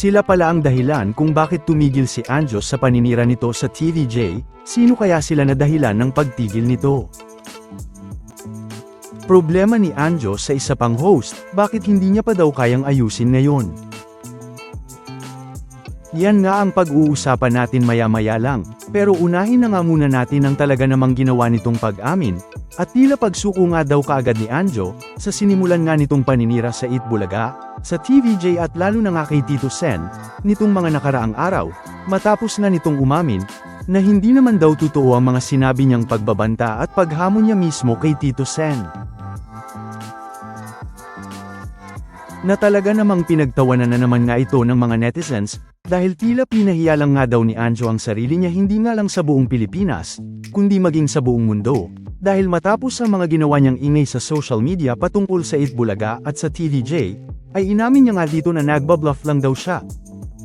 Sila pala ang dahilan kung bakit tumigil si Anjo sa paninira nito sa TVJ, sino kaya sila na dahilan ng pagtigil nito? Problema ni Anjo sa isa pang host, bakit hindi niya pa daw kayang ayusin ngayon? Yan nga ang pag-uusapan natin maya-maya lang, pero unahin na nga muna natin ang talaga namang ginawa nitong pag-amin, at tila pagsuko nga daw kaagad ni Anjo, sa sinimulan nga nitong paninira sa Itbulaga, sa TVJ at lalo na nga kay Tito Sen, nitong mga nakaraang araw, matapos na nitong umamin, na hindi naman daw totoo ang mga sinabi niyang pagbabanta at paghamon niya mismo kay Tito Sen. Na talaga namang pinagtawanan na naman nga ito ng mga netizens, dahil tila pinahiya lang nga daw ni Anjo ang sarili niya hindi nga lang sa buong Pilipinas, kundi maging sa buong mundo, dahil matapos ang mga ginawa niyang ingay sa social media patungkol sa Itbulaga at sa TVJ, ay inamin niya nga dito na nagbabluff lang daw siya.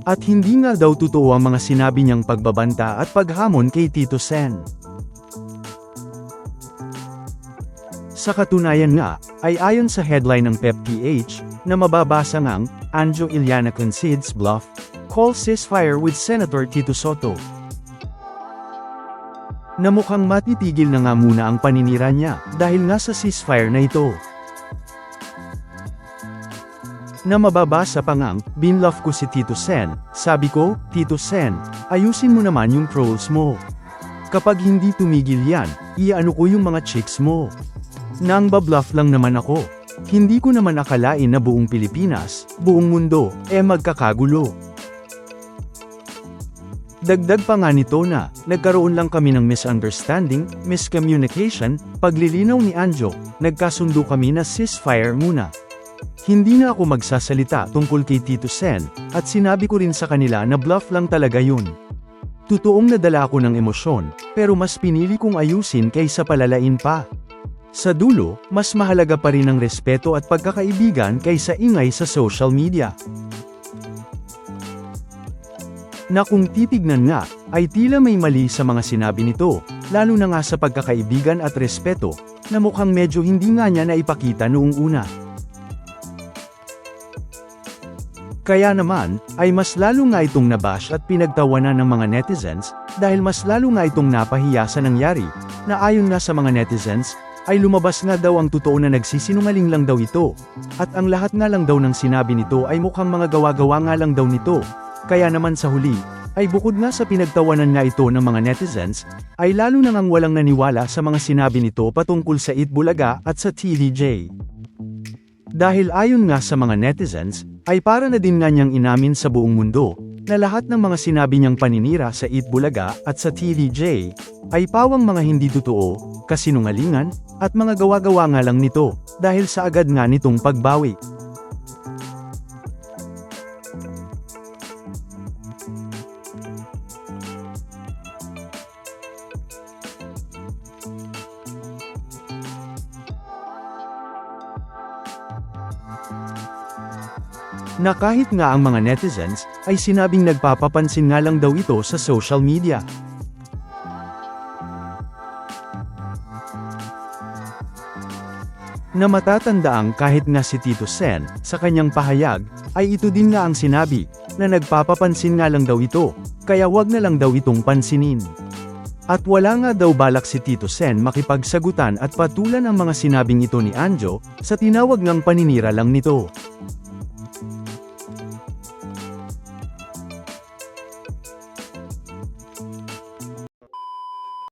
At hindi nga daw totoo ang mga sinabi niyang pagbabanta at paghamon kay Tito Sen. Sa katunayan nga, ay ayon sa headline ng PepPH, na mababasa ngang, Anjo Iliana concedes bluff, calls ceasefire with Senator Tito Soto. Na mukhang matitigil na nga muna ang paninira niya, dahil nga sa ceasefire na ito. Na mababasa pa ngang, binluff ko si Tito Sen, sabi ko, Tito Sen, ayusin mo naman yung trolls mo. Kapag hindi tumigil yan, iano ko yung mga chicks mo. Nang babluff lang naman ako. Hindi ko naman akalain na buong Pilipinas, buong mundo, eh magkakagulo. Dagdag pa nga nito na, nagkaroon lang kami ng misunderstanding, miscommunication, paglilinaw ni Anjo, nagkasundo kami na ceasefire muna. Hindi na ako magsasalita tungkol kay Tito Sen, at sinabi ko rin sa kanila na bluff lang talaga yun. Totoong nadala ako ng emosyon, pero mas pinili kong ayusin kaysa palalain pa. Sa dulo, mas mahalaga pa rin ang respeto at pagkakaibigan kaysa ingay sa social media. Na kung titignan nga, ay tila may mali sa mga sinabi nito, lalo na nga sa pagkakaibigan at respeto, na mukhang medyo hindi nga niya naipakita noong una. Kaya naman, ay mas lalo nga itong nabash at pinagtawanan ng mga netizens, dahil mas lalo nga itong napahiya sa nangyari, na ayon nga sa mga netizens, ay lumabas nga daw ang totoo na nagsisinungaling lang daw ito. At ang lahat nga lang daw ng sinabi nito ay mukhang mga gawa-gawa nga lang daw nito. Kaya naman sa huli, ay bukod nga sa pinagtawanan nga ito ng mga netizens, ay lalo na ngang walang naniwala sa mga sinabi nito patungkol sa Itbulaga at sa TVJ. Dahil ayon nga sa mga netizens, ay para na din nga niyang inamin sa buong mundo, na lahat ng mga sinabi niyang paninira sa Itbulaga at sa TVJ, ay pawang mga hindi totoo, kasinungalingan, at mga gawa-gawa nga lang nito, dahil sa agad nga nitong pagbawi. Na kahit nga ang mga netizens, ay sinabing nagpapapansin nga lang daw ito sa social media. Na matatandaang kahit nga si Tito Sen, sa kanyang pahayag, ay ito din nga ang sinabi, na nagpapapansin nga lang daw ito, kaya wag na lang daw itong pansinin. At wala nga daw balak si Tito Sen makipagsagutan at patulan ang mga sinabing ito ni Anjo, sa tinawag ngang paninira lang nito.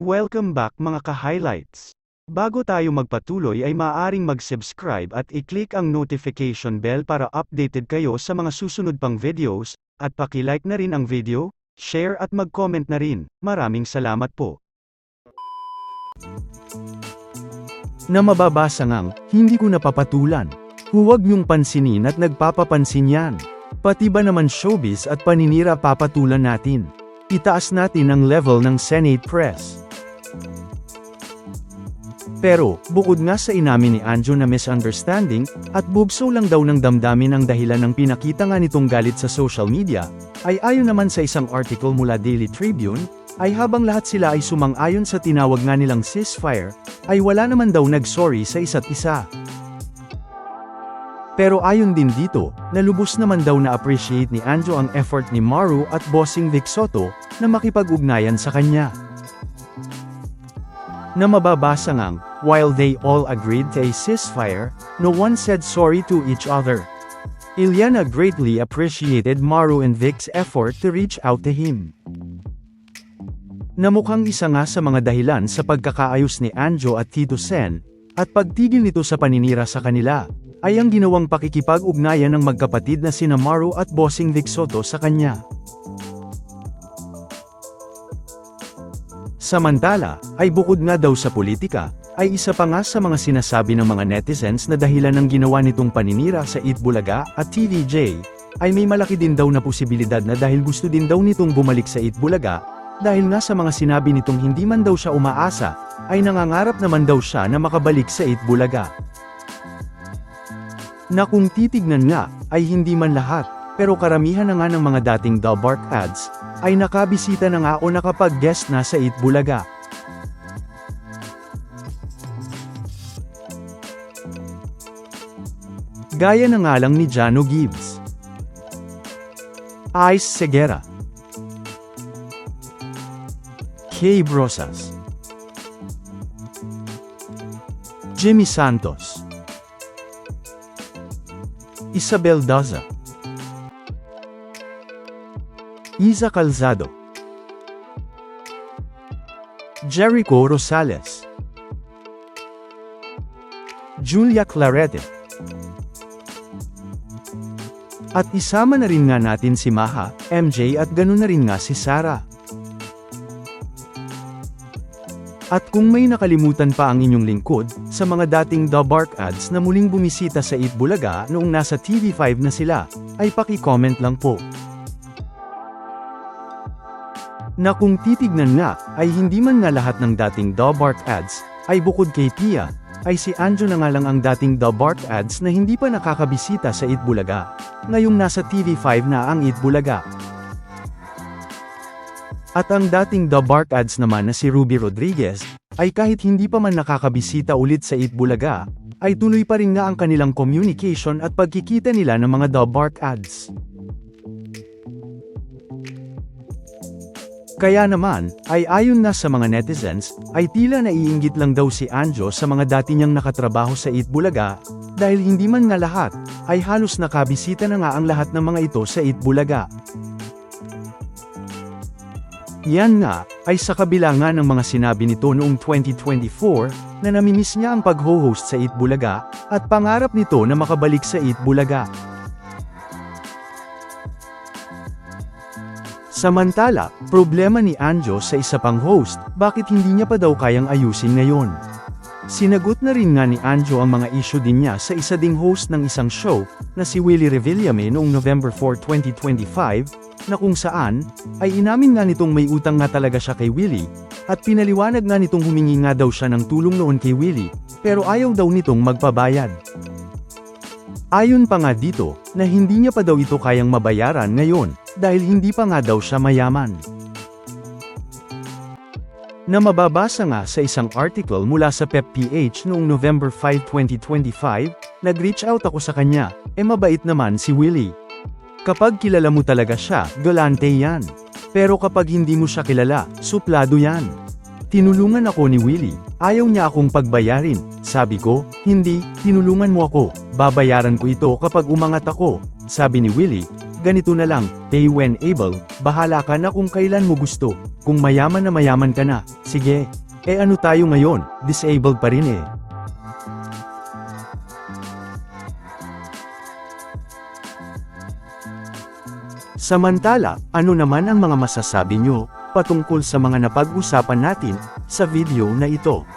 Welcome back mga ka-highlights. Bago tayo magpatuloy ay maaaring mag-subscribe at i-click ang notification bell para updated kayo sa mga susunod pang videos, at paki-like na rin ang video, share at mag-comment na rin. Maraming salamat po. Na mababasa ngang, hindi ko napapatulan. Huwag niyong pansinin at nagpapapansin yan. Pati ba naman showbiz at paninira papatulan natin? Itaas natin ang level ng Senate Press. Pero, bukod nga sa inamin ni Anjo na misunderstanding, at bubso lang daw ng damdamin ang dahilan ng pinakita nga nitong galit sa social media, ay ayon naman sa isang article mula Daily Tribune, ay habang lahat sila ay sumang-ayon sa tinawag nga nilang ceasefire, ay wala naman daw nag-sorry sa isa't isa. Pero ayon din dito, nalubos naman daw na appreciate ni Anjo ang effort ni Maru at bossing Vic Soto na makipag-ugnayan sa kanya. Na mababasa ngang, while they all agreed to a ceasefire, no one said sorry to each other. Ilyana greatly appreciated Maru and Vic's effort to reach out to him. Na mukhang isa nga sa mga dahilan sa pagkakaayos ni Anjo at Tito Sen, at pagtigil nito sa paninira sa kanila, ay ang ginawang pakikipag-ugnayan ng magkapatid na sina Maru at Bossing Vic Soto sa kanya. Samantala, ay bukod nga daw sa politika, ay isa pa nga sa mga sinasabi ng mga netizens na dahilan ng ginawa nitong paninira sa Eat Bulaga at TVJ, ay may malaki din daw na posibilidad na dahil gusto din daw nitong bumalik sa Eat Bulaga, dahil nga sa mga sinabi nitong hindi man daw siya umaasa, ay nangangarap naman daw siya na makabalik sa Eat Bulaga. Na kung titignan nga, ay hindi man lahat, pero karamihan na nga ng mga dating The ads, ay nakabisita na nga o nakapag-guest na sa Eat Bulaga. Gaya na nga lang ni Jano Gibbs. Ice Segera. Kay Brosas. Jimmy Santos. Isabel Daza. Isa Calzado. Jericho Rosales. Julia Clarete. At isama na rin nga natin si Maha, MJ at ganun na rin nga si Sarah. At kung may nakalimutan pa ang inyong lingkod, sa mga dating The Bark ads na muling bumisita sa Eat Bulaga noong nasa TV5 na sila, ay paki-comment lang po. Na kung titignan nga, ay hindi man nga lahat ng dating The Bark ads, ay bukod kay Pia, ay si Anjo na nga lang ang dating The Bark ads na hindi pa nakakabisita sa Eat Bulaga. Ngayong nasa TV5 na ang Eat Bulaga. At ang dating The Bark ads naman na si Ruby Rodriguez, ay kahit hindi pa man nakakabisita ulit sa Eat Bulaga, ay tuloy pa rin nga ang kanilang communication at pagkikita nila ng mga The Bark ads. Kaya naman, ay ayon na sa mga netizens, ay tila naiinggit lang daw si Anjo sa mga dati niyang nakatrabaho sa Eat Bulaga, dahil hindi man nga lahat, ay halos nakabisita na nga ang lahat ng mga ito sa Eat Bulaga. Yan nga, ay sa kabila nga ng mga sinabi nito noong 2024, na namimiss niya ang pag-ho-host sa Eat Bulaga, at pangarap nito na makabalik sa Eat Samantala, problema ni Anjo sa isa pang host, bakit hindi niya pa daw kayang ayusin ngayon? Sinagot na rin nga ni Anjo ang mga issue din niya sa isa ding host ng isang show, na si Willie Revillame noong November 4, 2025, na kung saan, ay inamin nga nitong may utang nga talaga siya kay Willie, at pinaliwanag nga nitong humingi nga daw siya ng tulong noon kay Willie, pero ayaw daw nitong magpabayad. Ayon pa nga dito, na hindi niya pa daw ito kayang mabayaran ngayon, dahil hindi pa nga daw siya mayaman. Na mababasa nga sa isang article mula sa PepPH noong November 5, 2025, nag-reach out ako sa kanya, e mabait naman si Willie. Kapag kilala mo talaga siya, galante yan. Pero kapag hindi mo siya kilala, suplado yan. Tinulungan ako ni Willie, ayaw niya akong pagbayarin, sabi ko, hindi, tinulungan mo ako, babayaran ko ito kapag umangat ako, sabi ni Willie, ganito na lang, pay when able, bahala ka na kung kailan mo gusto, kung mayaman na mayaman ka na, sige, eh ano tayo ngayon, disabled pa rin eh. Samantala, ano naman ang mga masasabi nyo, patungkol sa mga napag-usapan natin, sa video na ito?